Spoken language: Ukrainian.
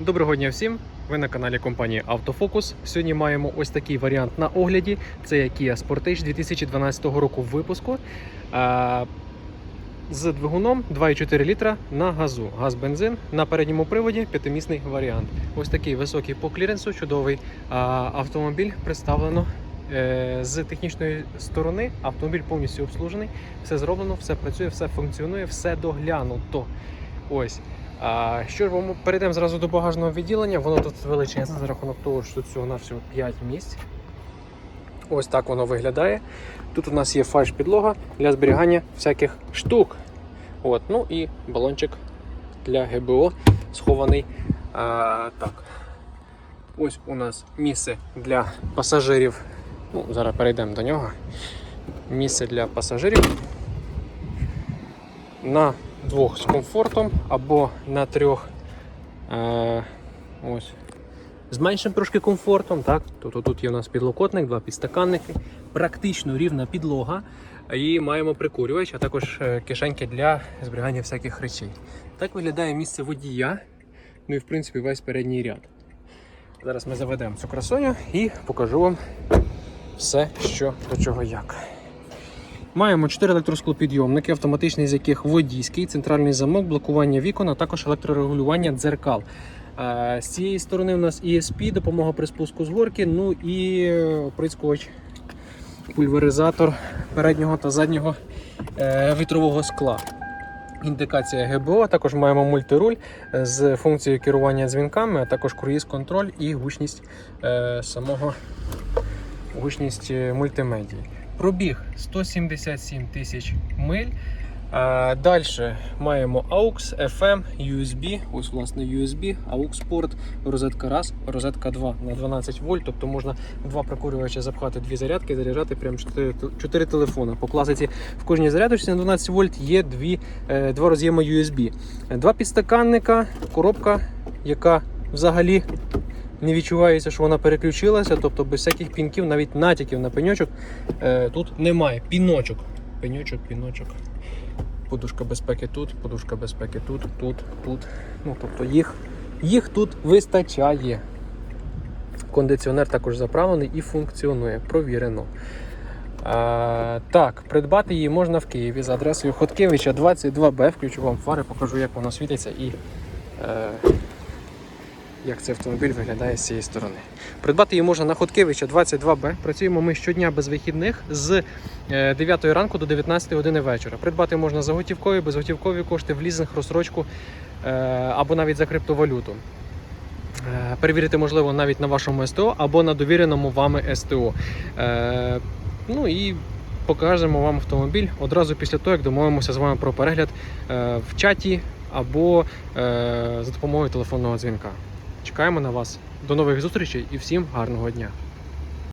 Доброго дня всім! Ви на каналі компанії Автофокус. Сьогодні маємо ось такий варіант на огляді. Це Kia Sportage 2012 року випуску. З двигуном 2,4 літра на газу. Газ-бензин на передньому приводі п'ятимісний варіант. Ось такий високий по кліренсу, чудовий автомобіль представлено. е, З технічної сторони автомобіль повністю обслужений, все зроблено, все працює, все функціонує, все доглянуто. Ось. Що ж, ми перейдемо зразу до багажного відділення. Воно тут величезне за рахунок того, що тут всього на всього 5 місць. Ось так воно виглядає. Тут у нас є фальш-підлога для зберігання всяких штук. От, ну і балончик для ГБО схований. А, так. Ось у нас місце для пасажирів. Ну, зараз перейдемо до нього. Місце для пасажирів на двох з комфортом або на трьох е, ось, з меншим трошки комфортом. Так? Тобто тут є у нас підлокотник, два підстаканники, практично рівна підлога. І маємо прикурювач, а також е, кишеньки для зберігання всяких речей. Так виглядає місце водія. Ну і в принципі весь передній ряд. Зараз ми заведемо цю красуню і покажу вам все, що до чого як. Маємо 4 електросклопідйомники, автоматичний з яких водійський, центральний замок, блокування вікон, а також електрорегулювання дзеркал. Е, З цієї сторони у нас ESP, допомога при спуску з горки, ну і оприскувач, пульверизатор переднього та заднього е, вітрового скла. Індикація ГБО, також маємо мультируль з функцією керування дзвінками, а також круїз-контроль і гучність е, самого гучність е, мультимедії. Пробіг 177 тисяч миль. Далі маємо AUX, FM, USB, ось власне USB, AUX порт, розетка раз, розетка 2 на 12 вольт, тобто можна два прикурювача запхати дві зарядки, заряджати прямо 4, 4 телефони. По класиці в кожній зарядочці на 12 вольт є дві, е, два роз'єми USB. Два підстаканника, коробка, яка взагалі не відчувається, що вона переключилася, тобто без всяких пінків, навіть натяків на пеньочок е, тут немає. Піночок. Пеньочок, піночок. Подушка безпеки тут, подушка безпеки тут, тут, тут. Ну, тобто їх, їх тут вистачає. Кондиціонер також заправлений і функціонує. Провірено. А, так, придбати її можна в Києві за адресою Хоткевича 22Б. Включу вам фари, покажу, як воно світиться і е, як цей автомобіль виглядає з цієї сторони. Придбати її можна на Хоткевича 22Б. Працюємо ми щодня без вихідних з е, 9 ранку до 19 години вечора. Придбати можна за готівкові, безготівкові кошти, в лізинг, розсрочку е, або навіть за криптовалюту. Е, Перевірити можливо навіть на вашому СТО або на довіреному вами СТО. Е, Ну і покажемо вам автомобіль одразу після того, як домовимося з вами про перегляд е, в чаті або е, за допомогою телефонного дзвінка. Чекаємо на вас. До нових зустрічей і всім гарного дня!